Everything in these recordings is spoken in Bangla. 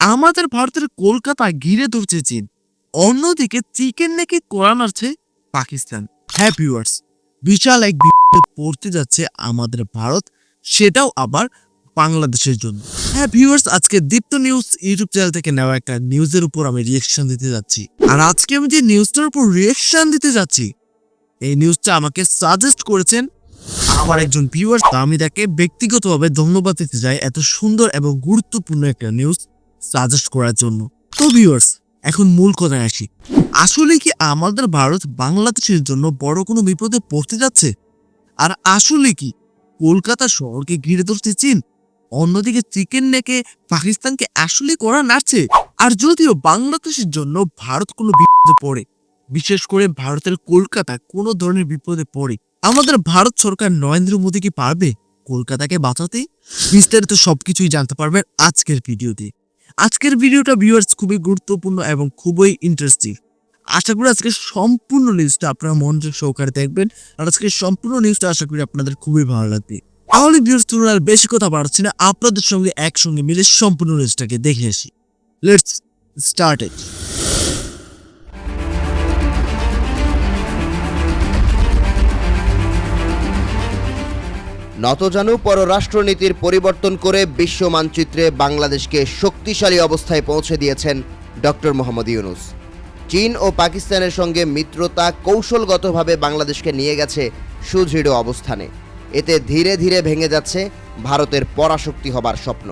আমাদের ভারতের কলকাতা ঘিরে ধরছে চীন। অন্যদিকে চিকেন নাকি কোরআন আছে পাকিস্তান। হ্যাঁ ভিউয়ার্স বিশাল এক পড়তে যাচ্ছে আমাদের ভারত, সেটাও আবার বাংলাদেশের জন্য। হ্যাঁ ভিউয়ার্স আজকে দীপ্ত নিউজ ইউটিউব চ্যানেল থেকে নেওয়া একটা নিউজের উপর আমি রিয়েকশন দিতে যাচ্ছি। আর আজকে আমি যে নিউজটার উপর রিয়েকশন দিতে যাচ্ছি, এই নিউজটা আমাকে সাজেস্ট করেছেন আমার একজন ভিউয়ার্স আমি তাকে ব্যক্তিগতভাবে ধন্যবাদ দিতে চাই এত সুন্দর এবং গুরুত্বপূর্ণ একটা নিউজ সাজেস্ট করার জন্য। তো ভিউয়ার্স এখন মূল কথায় আসি। আসলে কি আমাদের ভারত বাংলাদেশের জন্য বড় কোনো বিপদে পড়তে যাচ্ছে? আর আসলে কি, কলকাতা শহরকে ঘিরে ধরছে চীন? অন্যদিকে চিকেন নেকে পাকিস্তানকে আসলে করা নাড়ছে? আর যদিও বাংলাদেশের জন্য ভারত কোনো বিপদে পড়ে, বিশেষ করে ভারতের কলকাতা কোনো ধরনের বিপদে পড়ে, আমাদের ভারত সরকার নরেন্দ্র মোদী কি পারবে কলকাতাকে বাঁচাতে? বিস্তারিত সবকিছুই জানতে পারবেন আজকের ভিডিওতে। আজকের ভিডিওটা ভিউয়ার্স খুবই গুরুত্বপূর্ণ এবং খুবই ইন্টারেস্টিং আশা করি আজকে সম্পূর্ণ নিউজটা আপনারা মনোযোগ সহকারে দেখবেন। আর আজকে সম্পূর্ণ নিউজটা আশা করি আপনাদের খুবই ভালো লাগবে। তাহলে ভিউয়ার্স তুলনার আর বেশি কথা বাড়ছি না। আপনাদের সঙ্গে একসঙ্গে মিলে সম্পূর্ণ নিউজটাকে দেখে আসি। লেটস স্টার্ট ইট নতজানু পররাষ্ট্রনীতির পরিবর্তন করে বিশ্ব মানচিত্রে বাংলাদেশকে শক্তিশালী অবস্থায় পৌঁছে দিয়েছেন ডক্টর মোহাম্মদ ইউনুস। চীন ও পাকিস্তানের সঙ্গে মিত্রতা কৌশলগতভাবে বাংলাদেশকে নিয়ে গেছে সুদৃঢ় অবস্থানে। এতে ধীরে ধীরে ভেঙে যাচ্ছে ভারতের পরাশক্তি হবার স্বপ্ন।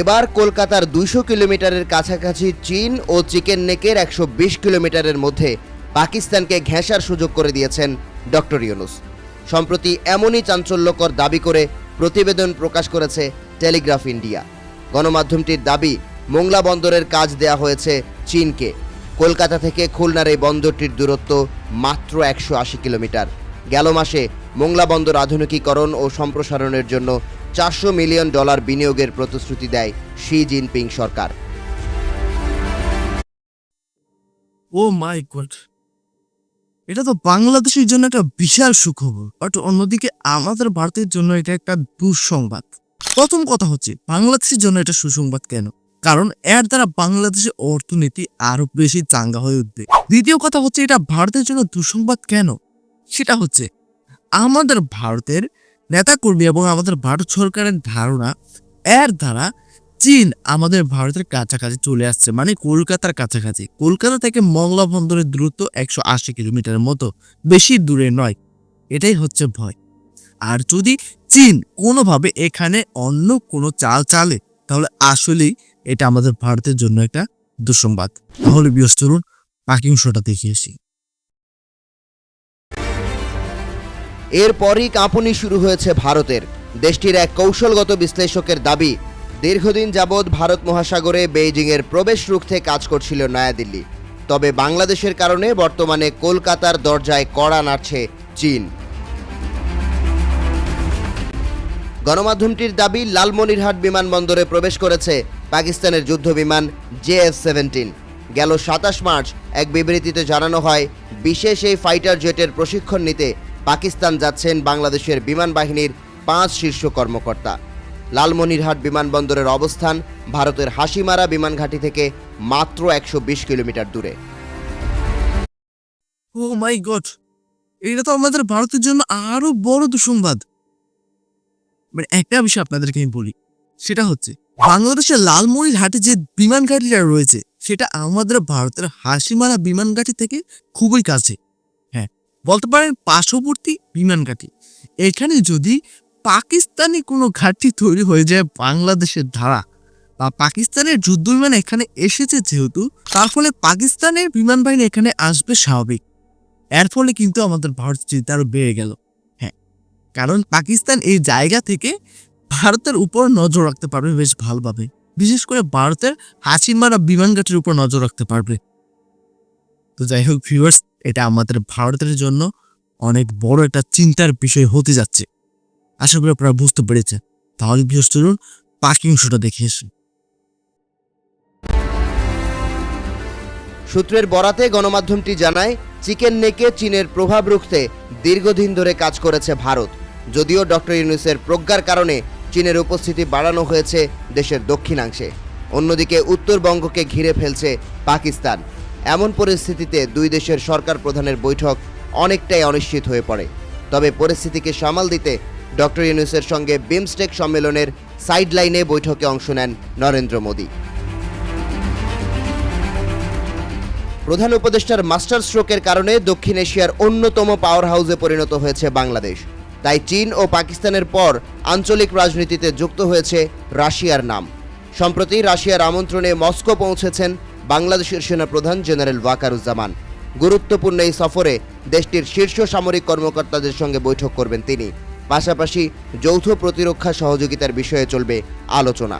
এবার কলকাতার দুইশো কিলোমিটারের কাছাকাছি চীন ও চিকেন নেকের একশো বিশ কিলোমিটারের মধ্যে পাকিস্তানকে ঘেঁষার সুযোগ করে দিয়েছেন ডক্টর ইউনুস। সম্প্রতি এমনই চাঞ্চল্যকর দাবি করে প্রতিবেদন প্রকাশ করেছে টেলিগ্রাফ ইন্ডিয়া। গণমাধ্যমটির দাবি, মোংলা বন্দরের কাজ দেয়া হয়েছে চীনকে। কলকাতা থেকে খুলনার এই বন্দরটির দূরত্ব মাত্র একশো আশি কিলোমিটার। গেল মাসে মোংলা বন্দর আধুনিকীকরণ ও সম্প্রসারণের জন্য চারশো মিলিয়ন ডলার বিনিয়োগের প্রতিশ্রুতি দেয় শি জিনপিং সরকার। ও মাই গড। এটা তো বাংলাদেশের জন্য একটা বিশাল সুখবর। বাট অন্যদিকে আমাদের ভারতের জন্য এটা একটা দুঃসংবাদ। প্রথম কথা হচ্ছে, বাংলাদেশের জন্য এটা সুসংবাদ কেন? কারণ এর দ্বারা বাংলাদেশের অর্থনীতি আরও বেশি চাঙ্গা হয়ে উঠবে। দ্বিতীয় কথা হচ্ছে, এটা ভারতের জন্য দুঃসংবাদ কেন? সেটা হচ্ছে, আমাদের ভারতের নেতাকর্মী এবং আমাদের ভারত সরকারের ধারণা এর দ্বারা চীন আমাদের ভারতের কাছাকাছি চলে আসছে মানে কলকাতার কাছাকাছি। কলকাতা থেকে মংলা বন্দরের দূরত্ব একশো আশি কিলোমিটারের মতো, বেশি দূরে নয়। এটাই হচ্ছে ভয়। আর যদি চীন কোনোভাবে এখানে অন্য কোনো চাল চালে, তাহলে আসলেই এটা আমাদের ভারতের জন্য একটা দুঃসংবাদ। তাহলে বিয়স, চলুন বাকি অংশটা দেখে আসি। এরপরই কাঁপুনি শুরু হয়েছে ভারতের। দেশটির এক কৌশলগত বিশ্লেষকের দাবি দীর্ঘদিন যাবৎ ভারত মহাসাগরে বেইজিংয়ের প্রবেশ রুখতে কাজ করছিল নয়াদিল্লি। তবে বাংলাদেশের কারণে বর্তমানে কলকাতার দরজায় কড়া নাড়ছে চীন। গণমাধ্যমটির দাবি, লালমনিরহাট বিমানবন্দরে প্রবেশ করেছে পাকিস্তানের যুদ্ধ বিমান জেএফ সেভেন্টিন। গেল সাতাশ মার্চ, এক বিবৃতিতে জানানো হয়, বিশেষ এই ফাইটার জেটের প্রশিক্ষণ নিতে পাকিস্তান যাচ্ছেন বাংলাদেশের বিমান বাহিনীর পাঁচ শীর্ষ কর্মকর্তা। লালমনিরহাট বিমানবন্দরের অবস্থান ভারতের হাসিমারা বিমানঘাঁটি থেকে মাত্র একশো বিশ কিলোমিটার দূরে। ও মাই গড, এটা তো আমাদের ভারতের জন্য আরও বড় দুঃসংবাদ। মানে একটা বিষয় আপনাদেরকে আমি বলি, সেটা হচ্ছে বাংলাদেশের লালমনির হাটে যে বিমান ঘাটিটা রয়েছে, সেটা আমাদের ভারতের হাসিমারা বিমান ঘাটি থেকে খুবই কাছে। হ্যাঁ বলতে পারেন পার্শ্ববর্তী বিমান ঘাটি এখানে যদি পাকিস্তানি কোনো ঘাটি তৈরি হয়ে যায় বাংলাদেশের ধারা। বা পাকিস্তানের যুদ্ধ বিমান এখানে এসেছে যেহেতু, তার ফলে পাকিস্তানের বিমান বাহিনী এখানে আসবে স্বাভাবিক। এর ফলে কিন্তু আমাদের ভারত চিন্তা আরও বেড়ে গেল। হ্যাঁ কারণ পাকিস্তান এই জায়গা থেকে ভারতের উপর নজর রাখতে পারবে বেশ ভালোভাবে। বিশেষ করে ভারতের হাসিমারা বিমানঘাটির উপর নজর রাখতে পারবে। তো যাই হোক ভিউয়ার্স এটা আমাদের ভারতের জন্য অনেক বড় একটা চিন্তার বিষয় হতে যাচ্ছে। আশা করি আপনারা বুঝতে পেরেছেন। তাহলে ভিউয়ার্স, চলুন বাকি অংশটা দেখে এসুন সূত্রের বরাতে গণমাধ্যমটি জানায়, চিকেন নেকে চীনের প্রভাব রুখতে দীর্ঘদিন ধরে কাজ করেছে ভারত। যদিও ডক্টর ইউনুসের প্রজ্ঞার কারণে চীনের উপস্থিতি বাড়ানো হয়েছে দেশের দক্ষিণাংশে। অন্যদিকে উত্তরবঙ্গকে ঘিরে ফেলছে পাকিস্তান। এমন পরিস্থিতিতে দুই দেশের সরকার প্রধানের বৈঠক অনেকটাই অনিশ্চিত হয়ে পড়ে। তবে পরিস্থিতিকে সামাল দিতে ডক্টর ইউনুসের সঙ্গে বিমস্টেক সম্মেলনের সাইডলাইনে বৈঠকে অংশ নেন নরেন্দ্র মোদী। প্রধান উপদেষ্টার মাস্টার স্ট্রোকের কারণে দক্ষিণ এশিয়ার অন্যতম পাওয়ার হাউসে পরিণত হয়েছে বাংলাদেশ। তাই চীন ও পাকিস্তানের পর আঞ্চলিক রাজনীতিতে যুক্ত হয়েছে রাশিয়ার নাম। সম্প্রতি রাশিয়ার আমন্ত্রণে মস্কো পৌঁছেছেন বাংলাদেশের সেনাপ্রধান জেনারেল ওয়াকারুজ্জামান। গুরুত্বপূর্ণ এই সফরে দেশটির শীর্ষ সামরিক কর্মকর্তাদের সঙ্গে বৈঠক করবেন তিনি। পাশাপাশি যৌথ প্রতিরক্ষা সহযোগিতার বিষয়ে চলবে আলোচনা।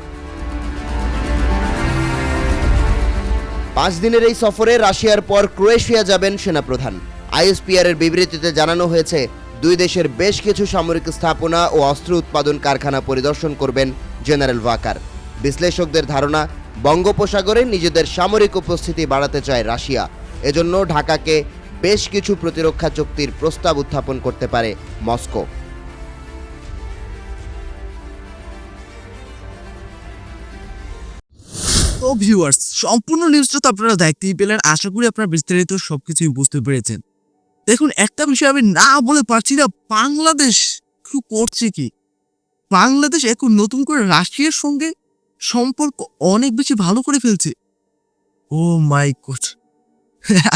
পাঁচ দিনের এই সফরে রাশিয়ার পর ক্রোয়েশিয়া যাবেন সেনাপ্রধান। আইএসপিআর এর বিবৃতিতে জানানো হয়েছে, দুই দেশের বেশ কিছু সামরিক স্থাপনা ও অস্ত্র উৎপাদন কারখানা পরিদর্শন করবেন জেনারেল ওয়াকার। বিশ্লেষকদের ধারণা, বঙ্গোপসাগরে নিজেদের সামরিক উপস্থিতি বাড়াতে চায় রাশিয়া। এজন্য ঢাকাকে বেশ কিছু প্রতিরক্ষা চুক্তির প্রস্তাব উত্থাপন করতে পারে মস্কো। তো ভিউয়ার্স সম্পূর্ণ নিউজটা তো আপনারা দেখতেই পেলেন। আশা করি আপনারা বিস্তারিত সবকিছুই বুঝতে পেরেছেন। দেখুন, একটা বিষয় আমি না বলে পারছি না, বাংলাদেশ কি করছে কি? বাংলাদেশ এখন নতুন করে রাশিয়ার সঙ্গে সম্পর্ক অনেক বেশি ভালো করে ফেলছে। ও মাই গড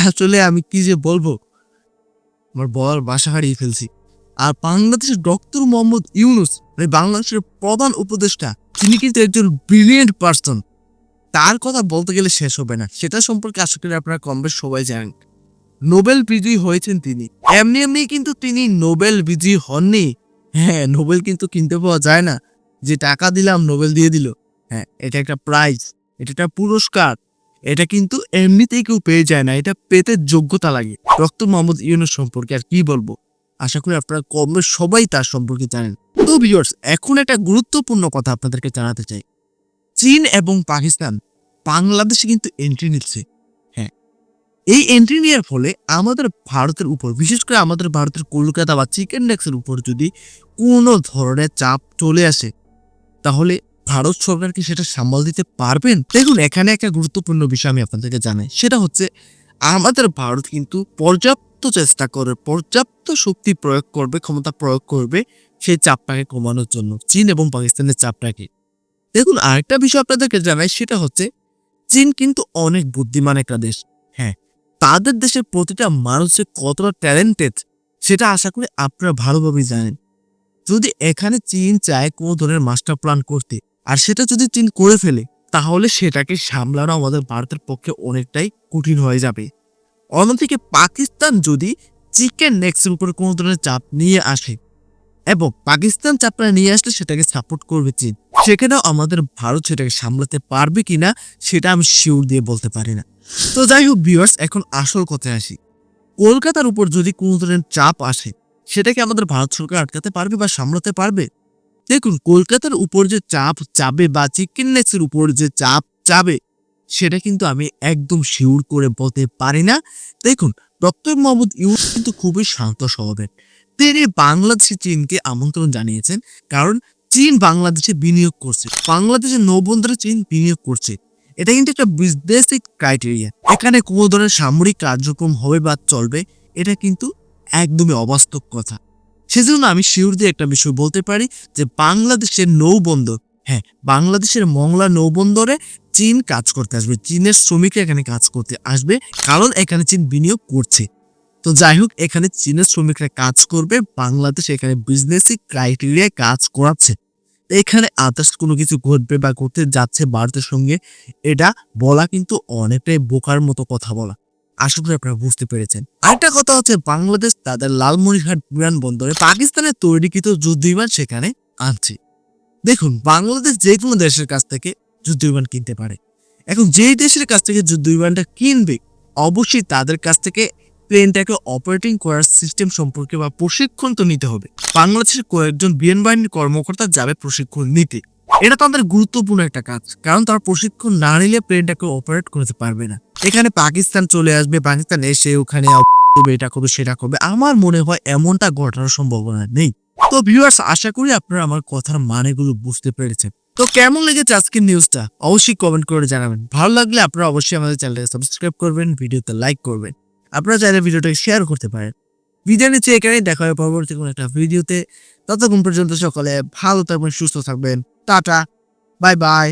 আসলে আমি কি যে বলব? আমার বলার বাসা হারিয়ে ফেলছি। আর বাংলাদেশের ডক্টর মোহাম্মদ ইউনুস মানে বাংলাদেশের প্রধান উপদেষ্টা, তিনি কিন্তু একজন ব্রিলিয়েন্ট পার্সন তার কথা বলতে গেলে শেষ হবে না। সেটা সম্পর্কে আশা করি আপনারা কম বেশ সবাই জানেন। নোবেল বিজয়ী হয়েছেন তিনি। এমনি এমনি কিন্তু তিনি নোবেল বিজয়ী হননি। হ্যাঁ নোবেল কিন্তু কিনতে পাওয়া যায় না। যে টাকা দিলাম, নোবেল দিয়ে দিল। হ্যাঁ এটা একটা প্রাইজ এটা একটা পুরস্কার। এটা কিন্তু এমনিতেই কেউ পেয়ে যায় না। এটা পেতে যোগ্যতা লাগে। ডক্টর মোহাম্মদ ইউনুস সম্পর্কে আর কি বলব? আশা করি আপনারা কমবে সবাই তার সম্পর্কে জানেন। তো ভিউয়ার্স এখন একটা গুরুত্বপূর্ণ কথা আপনাদেরকে জানাতে চাই। চীন এবং পাকিস্তান বাংলাদেশে কিন্তু এন্ট্রি নিচ্ছে। হ্যাঁ এই এন্ট্রি নেওয়ার ফলে আমাদের ভারতের উপর, বিশেষ করে আমাদের ভারতের কলকাতা বা চিকেন ডেক্সের উপর যদি কোনো ধরনের চাপ চলে আসে, তাহলে ভারত সরকার কি সেটা সামাল দিতে পারবেন? দেখুন, এখানে একটা গুরুত্বপূর্ণ বিষয় আমি আপনাদেরকে জানাই। সেটা হচ্ছে, আমাদের ভারত কিন্তু পর্যাপ্ত চেষ্টা করে, পর্যাপ্ত শক্তি প্রয়োগ করবে, ক্ষমতা প্রয়োগ করবে সেই চাপটাকে কমানোর জন্য, চীন এবং পাকিস্তানের চাপটাকে। দেখুন, আরেকটা বিষয় আপনাদেরকে জানাই, সেটা হচ্ছে চীন কিন্তু অনেক বুদ্ধিমান একটা দেশ। হ্যাঁ তাদের দেশের প্রতিটা মানুষ যে কতটা ট্যালেন্টেড সেটা আশা করি আপনারা ভালোভাবেই জানেন। যদি এখানে চীন চায় কোনো ধরনের মাস্টার প্ল্যান করতে, আর সেটা যদি চীন করে ফেলে, তাহলে সেটাকে সামলানো আমাদের ভারতের পক্ষে অনেকটাই কঠিন হয়ে যাবে। অন্যদিকে পাকিস্তান যদি চিকেন নেক্সের উপরে কোনো ধরনের চাপ নিয়ে আসে, এবং পাকিস্তান চাপটা নিয়ে আসলে সেটাকে সাপোর্ট করবে চীন সেখানেও আমাদের ভারত সেটাকে সামলাতে পারবে কিনা সেটা আমি শিওর দিয়ে বলতে পারি না। তো যাই হোক ভিউয়ার্স এখন আসল কথায় আসি। কলকাতার উপর যদি কোনো ধরনের চাপ আসে, সেটাকে আমাদের ভারত সরকার আটকাতে পারবে বা সামলাতে পারবে? দেখুন, কলকাতার উপর যে চাপ যাবে বা চিকেন নেক্সের উপর যে চাপ যাবে, সেটা কিন্তু আমি একদম শিওর করে বলতে পারি না। দেখুন, ডক্টর মোহাম্মদ ইউনুস কিন্তু খুবই শান্ত স্বভাবের। তিনি বাংলাদেশে চীনকে আমন্ত্রণ জানিয়েছেন, কারণ চীন বাংলাদেশে বিনিয়োগ করছে। বাংলাদেশের নৌবন্দরে চীন বিনিয়োগ করছে। এটা কিন্তু একটা বিজনেসিক ক্রাইটেরিয়া এখানে কোনো ধরনের সামরিক কার্যক্রম হবে বা চলবে, এটা কিন্তু একদমই অবাস্তব কথা। সেজন্য আমি শিওর দিয়ে একটা বিষয় বলতে পারি যে বাংলাদেশের নৌবন্দর হ্যাঁ বাংলাদেশের মংলা নৌবন্দরে চীন কাজ করতে আসবে, চীনের শ্রমিকরা এখানে কাজ করতে আসবে, কারণ এখানে চীন বিনিয়োগ করছে। তো যাই হোক, এখানে চীনের শ্রমিকরা কাজ করবে, বাংলাদেশ এখানে বিজনেসিক ক্রাইটেরিয়ায় কাজ করাচ্ছে। এখানে আদার্স কোনো কিছু ঘটবে বা ঘটতে যাচ্ছে ভারতের সঙ্গে, এটা বলা কিন্তু অনেকটাই বোকার মতো কথা বলা। আশা করি আপনারা বুঝতে পেরেছেন। আরেকটা কথা হচ্ছে বাংলাদেশ তাদের লালমনিরহাট বিমানবন্দরে পাকিস্তানের তৈরিকৃত যুদ্ধ বিমান সেখানে আনছে। দেখুন, বাংলাদেশ যে কোনো দেশের কাছ থেকে যুদ্ধ বিমান কিনতে পারে। এখন যেই দেশের কাছ থেকে যুদ্ধ বিমানটা কিনবে, অবশ্যই তাদের কাছ থেকে প্লেনটাকে অপারেটিং করার সিস্টেম সম্পর্কে বা প্রশিক্ষণ তো নিতে হবে। বাংলাদেশের কয়েকজন বিমান বাহিনীর কর্মকর্তা যাবে প্রশিক্ষণ নিতে। এটা তাদের গুরুত্বপূর্ণ একটা কাজ, কারণ তারা প্রশিক্ষণ না নিলে প্লেনটাকে অপারেট করতে পারবে না। এখানে পাকিস্তান চলে আসবে, পাকিস্তান এসে ওখানে এটা করবে, সেটা করবে। আমার মনে হয় এমনটা ঘটার সম্ভাবনা নেই। তো ভিউয়ার্স আশা করি আপনারা আমার কথার মানেগুলো বুঝতে পেরেছেন। তো কেমন লেগেছে আজকের নিউজটা অবশ্যই কমেন্ট করে জানাবেন। ভালো লাগলে আপনারা অবশ্যই আমাদের চ্যানেলটাকে সাবস্ক্রাইব করবেন, ভিডিওতে লাইক করবেন। আপনারা চাইলে ভিডিওটাকে শেয়ার করতে পারেন। ভিডিও নিচ্ছে এখানেই, দেখা হবে পরবর্তী কোনো একটা ভিডিওতে। ততক্ষণ পর্যন্ত সকলে ভালো থাকবেন, সুস্থ থাকবেন। Tata bye bye